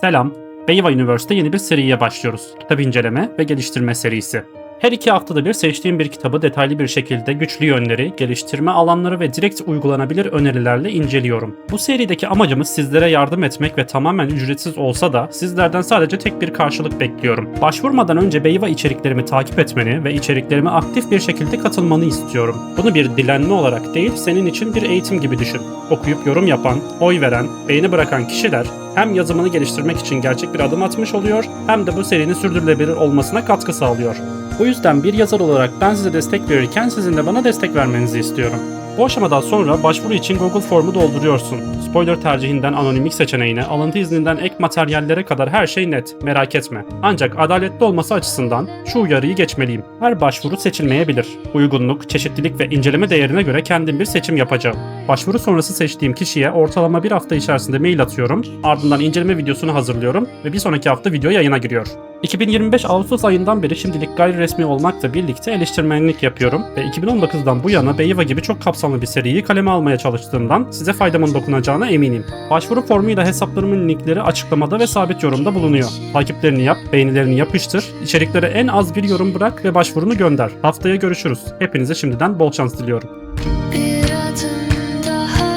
Selam. Beyva Üniversite yeni bir seriye başlıyoruz. Kitap inceleme ve geliştirme serisi. Her iki haftada bir seçtiğim bir kitabı detaylı bir şekilde güçlü yönleri, geliştirme alanları ve direkt uygulanabilir önerilerle inceliyorum. Bu serideki amacımız sizlere yardım etmek ve tamamen ücretsiz olsa da sizlerden sadece tek bir karşılık bekliyorum. Başvurmadan önce Beyva içeriklerimi takip etmeni ve içeriklerime aktif bir şekilde katılmanı istiyorum. Bunu bir dilenme olarak değil, senin için bir eğitim gibi düşün. Okuyup yorum yapan, oy veren, beğeni bırakan kişiler hem yazımını geliştirmek için gerçek bir adım atmış oluyor hem de bu serinin sürdürülebilir olmasına katkı sağlıyor. Bu yüzden bir yazar olarak ben size destek verirken sizin de bana destek vermenizi istiyorum. Bu aşamadan sonra başvuru için Google Form'u dolduruyorsun. Spoiler tercihinden anonimlik seçeneğine, alıntı izninden ek materyallere kadar her şey net, merak etme. Ancak adaletli olması açısından şu uyarıyı geçmeliyim. Her başvuru seçilmeyebilir. Uygunluk, çeşitlilik ve inceleme değerine göre kendim bir seçim yapacağım. Başvuru sonrası seçtiğim kişiye ortalama bir hafta içerisinde mail atıyorum, ardından inceleme videosunu hazırlıyorum ve bir sonraki hafta video yayına giriyor. 2025 Ağustos ayından beri şimdilik gayri resmi olmakla birlikte eleştirmenlik yapıyorum ve 2019'dan bu yana Beyva gibi çok kapsamlı bir seriyi kaleme almaya çalıştığımdan size faydamın dokunacağına eminim. Başvuru formuyla hesaplarımın linkleri açıklamada ve sabit yorumda bulunuyor. Takiplerini yap, beğenilerini yapıştır, içeriklere en az bir yorum bırak ve başvurunu gönder. Haftaya görüşürüz. Hepinize şimdiden bol şans diliyorum. Bir adım daha